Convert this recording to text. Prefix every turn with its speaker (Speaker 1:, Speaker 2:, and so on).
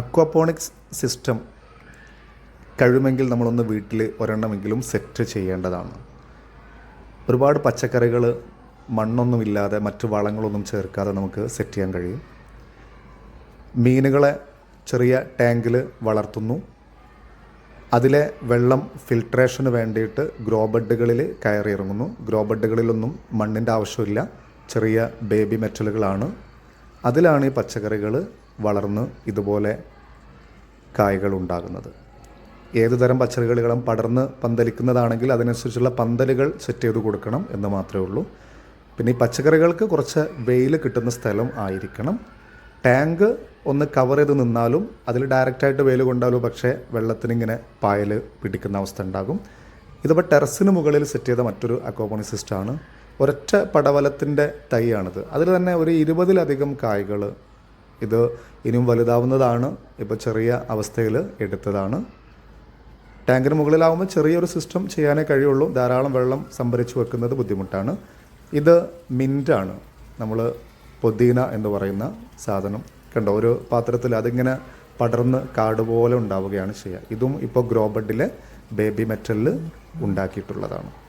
Speaker 1: Aquaponics system കഴിയുമെങ്കിൽ നമ്മളൊന്ന് വീട്ടിൽ ഒരെണ്ണമെങ്കിലും സെറ്റ് ചെയ്യേണ്ടതാണ്. ഒരുപാട് പച്ചക്കറികൾ മണ്ണൊന്നുമില്ലാതെ മറ്റു വളങ്ങളൊന്നും ചേർക്കാതെ നമുക്ക് സെറ്റ് ചെയ്യാൻ കഴിയും. മീനുകളെ ചെറിയ ടാങ്കിൽ വളർത്തുന്നു. അതിലെ വെള്ളം ഫിൽട്രേഷന് വേണ്ടിയിട്ട് ഗ്രോ ബെഡുകളിൽ കയറി ഇറങ്ങുന്നു ഗ്രോ ബെഡുകളിലൊന്നും മണ്ണിന്റെ ആവശ്യമില്ല. ചെറിയ ബേബി മെറ്റലുകളാണ്. അതിലാണ് ഈ പച്ചക്കറികൾ വളർന്ന് ഇതുപോലെ കായകൾ ഉണ്ടാകുന്നത് ഏതു തരം പച്ചക്കറികളും പടർന്ന് പന്തലിക്കുന്നതാണെങ്കിൽ അതിനനുസരിച്ചുള്ള പന്തലുകൾ സെറ്റ് ചെയ്ത് കൊടുക്കണം എന്ന് മാത്രമേ ഉള്ളൂ. പിന്നെ ഈ പച്ചക്കറികൾക്ക് കുറച്ച് വെയിൽ കിട്ടുന്ന സ്ഥലം ആയിരിക്കണം. ടാങ്ക് ഒന്ന് കവർ ചെയ്ത് നിന്നാലും അതിൽ ഡയറക്റ്റായിട്ട് വെയിൽ കൊണ്ടാലും പക്ഷേ വെള്ളത്തിനിങ്ങനെ പായൽ പിടിക്കുന്ന അവസ്ഥ ഉണ്ടാകും. ഇതിപ്പോൾ ടെറസിന് മുകളിൽ സെറ്റ് ചെയ്ത മറ്റൊരു അക്വാപോണി സിസ്റ്റമാണ് ഒരൊറ്റ പടവലത്തിന്റെ തൈയാണിത്. അതിൽ തന്നെ ഒരു ഇരുപതിലധികം കായ്കൾ ഇത് ഇനിയും വലുതാവുന്നതാണ്. ഇപ്പോൾ ചെറിയ അവസ്ഥയിൽ എടുത്തതാണ്. ടാങ്കിന് മുകളിലാവുമ്പോൾ ചെറിയൊരു സിസ്റ്റം ചെയ്യാനേ കഴിയുള്ളൂ. ധാരാളം വെള്ളം സംഭരിച്ചു വെക്കുന്നത് ബുദ്ധിമുട്ടാണ്. ഇത് മിന്റാണ് നമ്മൾ പൊതീന എന്ന് പറയുന്ന സാധനം. കണ്ടോ? ഒരു പാത്രത്തിൽ അതിങ്ങനെ പടർന്ന് കാട് പോലെ ഉണ്ടാവുകയാണ് ചെയ്യുക. ഇതും ഇപ്പോൾ ഗ്രോ ബെഡിലെ ബേബി മെറ്റലിൽ ഉണ്ടാക്കിയിട്ടുള്ളതാണ്.